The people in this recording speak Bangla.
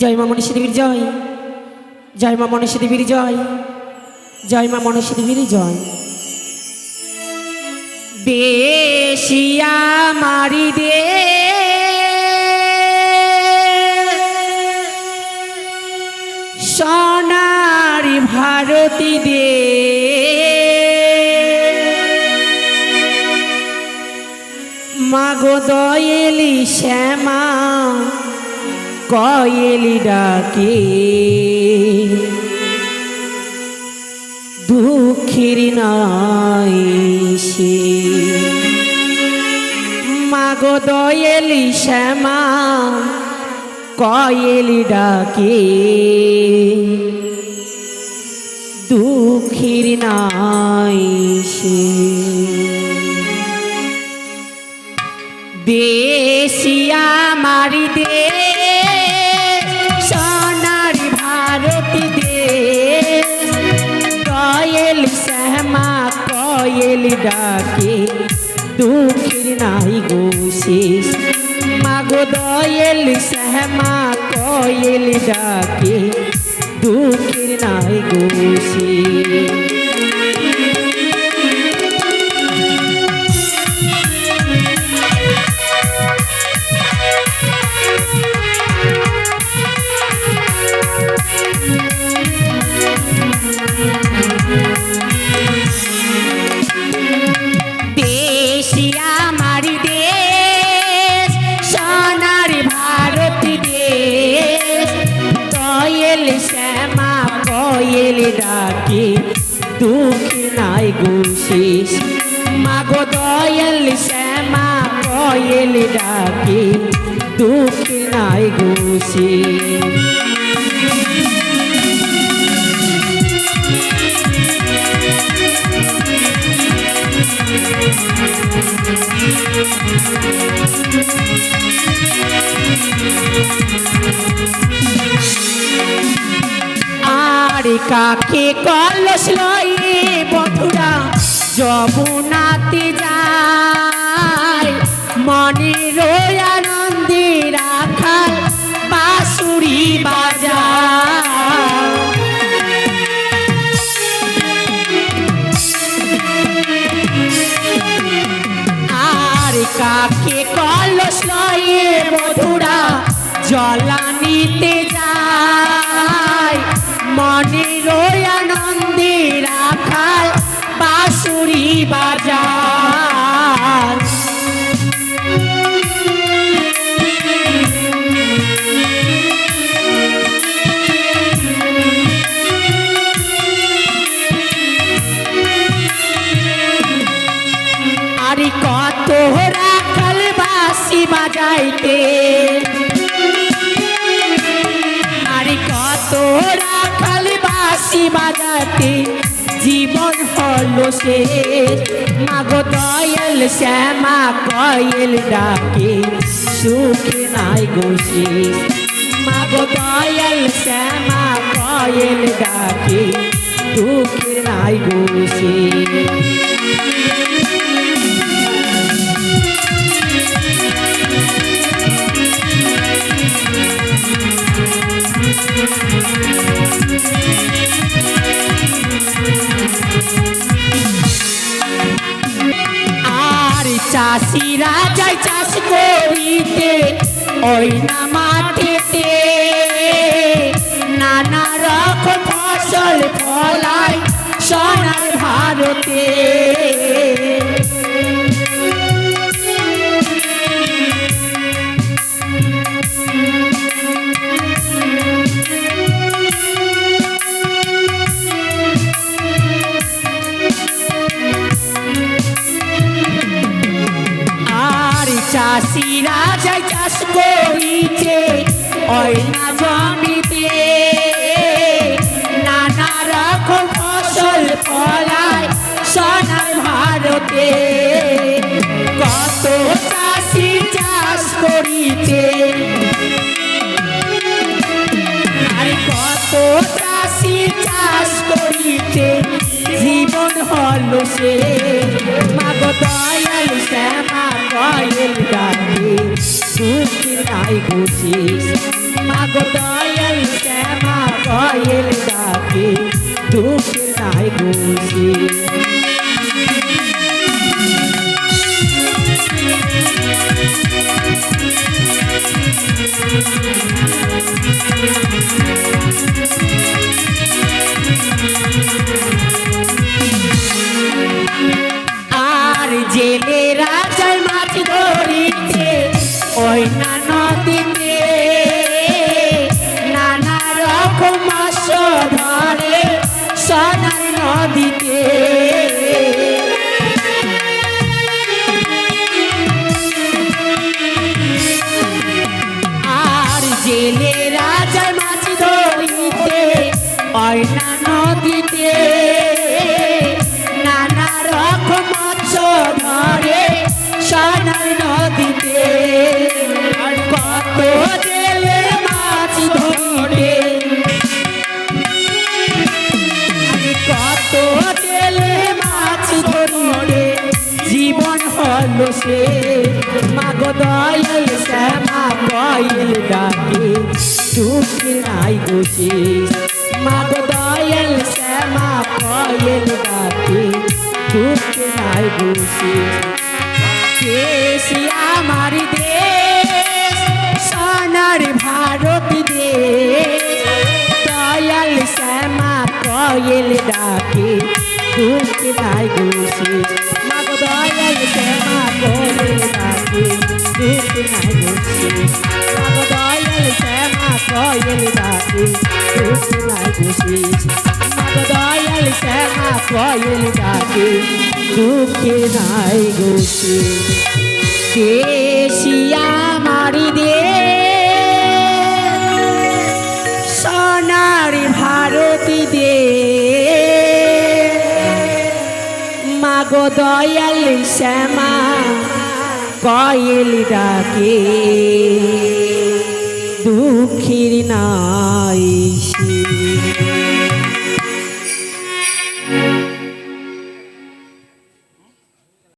জয় মা মনীষী দেবীর জয়। জয় মা মনীষী দেবীর জয়। জয় মা মনীষী দেবীর জয়। বেশিয়া মারি দে। সোনারি ভারতী দে। মাগো দয়েলি শ্যামা। কয়েলি ডাকে। দুঃখের নাই সে। মাগো দয়েলি শ্যামা, কয়েলি ডাকে। দুঃখের নাই সে। দেশিয়া মারি ডাকে দুঃখের নাই গো শেষ। মাগো দয়েল শ্যামা কয়েল ডাকে দুঃখের নাই গো শেষ। শ্যামা কয়েল ডাকে দুঃখ নাই গুশিস মাগো দয়াল শ্যামা কয়েল ডাকে দুঃখ নাই গোশেষ কাকে কলস লয়ে বন্ধুরা? যমুনাতে যায়। মনের আনন্দে রাখাল বাঁশুরি বাজার আর কাকে কলস লয়ে মধুরা জলানিতে বাজাইতে আরে কত রাখাল বাসি বাজাতে, জীবন হলো সে। মাগো দয়াল শ্যামা কয়েল ডাকে, সুখে নাই গোসে মাগো দয়াল শ্যামা কয়েল ডাকে দুঃখে নাই গোসে চাষিরা যাই চাষ করিতে ওই না মাঠেতে নানা রকম ফসল ফলায় সোনার ভারতে। যাই চাষ করিছে ওই না জমিতে। নানা রকম ফসল ফলায় সোনার ভারতে। কত চাষি চাষ করিছে আর কত চাষি চাষ করিতে, জীবন হলো সে। মাগো দয়াল শ্যামা কয়েল। দুঃখের নাই ঘুষিস মাগো দয়াল শ্যামা কয়েল ডাকে দুঃখের নাই ঘুষিস মাগো দয়াল শ্যামা কয়েল ডাকে চুপি নাই বসে মাগো দয়াল শ্যামা কয়েল ডাকে চুপি নাই বসে দেশি আমার দেশ, সোনার ভারত দেশ। দয়াল শ্যামা কয়েল ডাকে দুঃখ নাই দয়াল শ্যামা দুঃখ নাই নাই ঘুষি দেশিয়া মারি দে সোনার ভারতী দে মাগো দয়াল শ্যামা কয়েল ডাকে দুঃখীর নাই